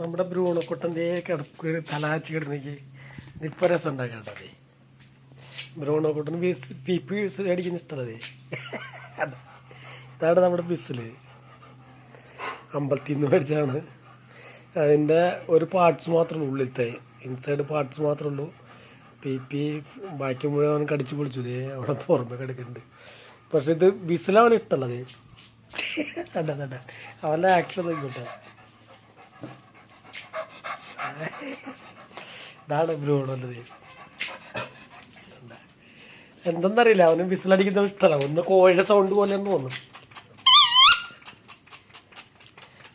നമ്മുടെ ഭ്രൂണക്കുട്ടന്റെ കിടപ്പ് തലാച്ച് കിടന്നേക്ക് ഇതിപ്പോൾ രസം ഉണ്ടാക്കേണ്ടത്. ഭ്രൂണക്കുട്ടൻ വിസ് പി ബീസ് അടിക്കുന്ന ഇഷ്ടമല്ലേ? ഇതാണ് നമ്മുടെ ബിസിൽ അമ്പലത്തിൽ നിന്ന് മേടിച്ചാണ് അതിന്റെ ഒരു പാർട്സ് മാത്രമേ ഉള്ളൂ ഉള്ളിലത്തെ ഇൻസൈഡ് പാർട്സ് മാത്രമേ ഉള്ളൂ. പി പി ബാക്കി മുഴുവൻ കടിച്ചു പൊളിച്ചു. ഇതേ അവിടെ പുറമെ കിടക്കുന്നുണ്ട്. പക്ഷെ ഇത് ബിസിൽ ഇഷ്ടമുള്ളത്. തണ്ട തണ്ട അവന്റെ ആക്ഷൻ നോക്കിട്ടെ ഇതാണ് ബ്രൂണുള്ളത് എന്തെന്നറിയില്ല അവനും വിസിലടിക്കുന്നത് ഇഷ്ടമല്ല ഒന്ന് കോഴിയുടെ സൗണ്ട് പോലെ തോന്നും.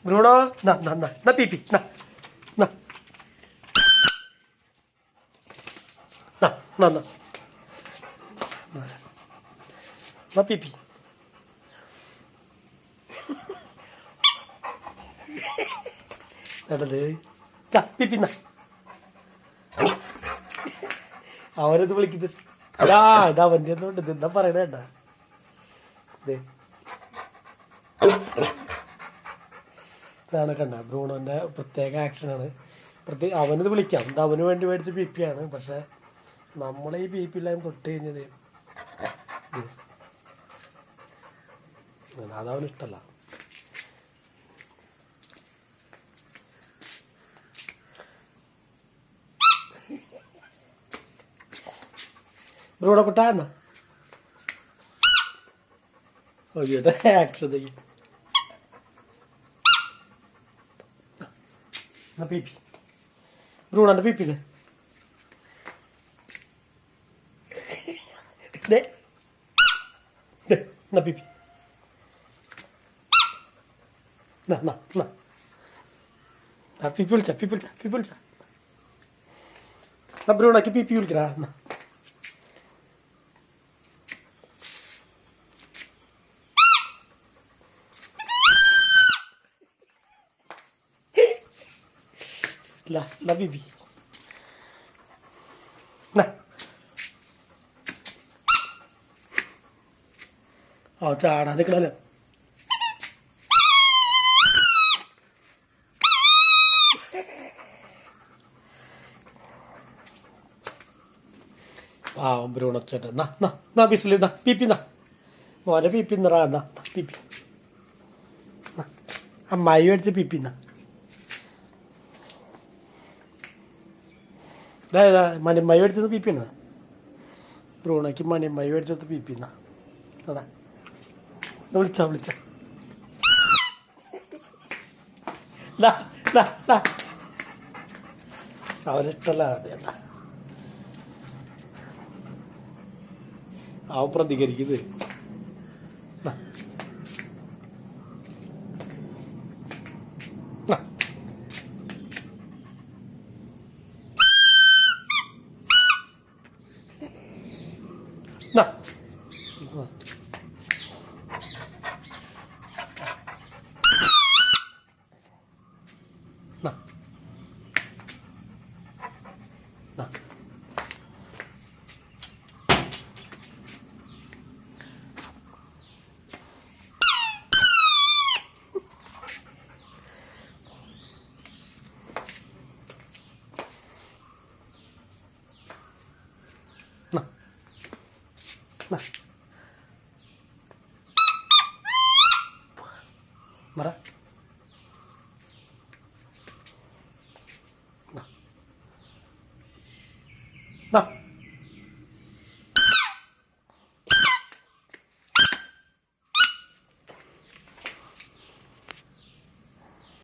ബ്രൂണോ? എന്നാ പി പി നാ നാ നാ നാ നാ നാ പി പി. നടത് നാ അവനത് വിളിക്കുന്നത് ആ ഇത് ഒന്നുണ്ട് ഇത് എന്താ പറയണ കേട്ടാ. ഇതാണ് കണ്ട ബ്രൂണോന്റെ പ്രത്യേക ആക്ഷനാണ് പ്രത്യേക അവനത് വിളിക്കാം. ഇത് അവന് വേണ്ടി മേടിച്ച പി പി ആണ്. പക്ഷെ നമ്മളെ ഈ പി പി എല്ലാം തൊട്ട് കഴിഞ്ഞത് ദേ. അതവന് ഇഷ്ടല്ല ബ്രൂണ കുട്ടാ എന്നാ ഓക്കെ ആക്ഷൻ എന്നാ പി പി ബ്രൂണന്റെ പി പി ദേ ദേ. എന്നാ പി പി. എന്നാ എന്നാ എന്നാ. ആ പി പി വിളിച്ച പീപ്പി വിളിച്ച പീപ്പി വിളിച്ച. എന്നാ ബ്രൂണക്ക് പി പി വിളിക്കടാ. എന്നാ. La, la Bibi. Na. ഓ ചാടാ നിൽക്കണല്ലോ പാവം ബ്രൂണച്ചേട്ടൻ നാ നാ നാ ബിസിൽ നാ പി പി നാ മോനെ പി പി നിറാ നാ പി പി അമ്മായി മേടിച്ച പി പി നാ ഇതാ മനം മേടിച്ചത് പി പീപ്പിന്ന് ബ്രൂണയ്ക്ക് മണിയമ്മായി മേടിച്ചത് പി പി എന്നാ. അതാ. വിളിച്ച വിളിച്ച. അവരിഷ്ടല്ല അതേണ്ട അവൻ പ്രതികരിക്കുന്നത് 나. 이거 ಮರ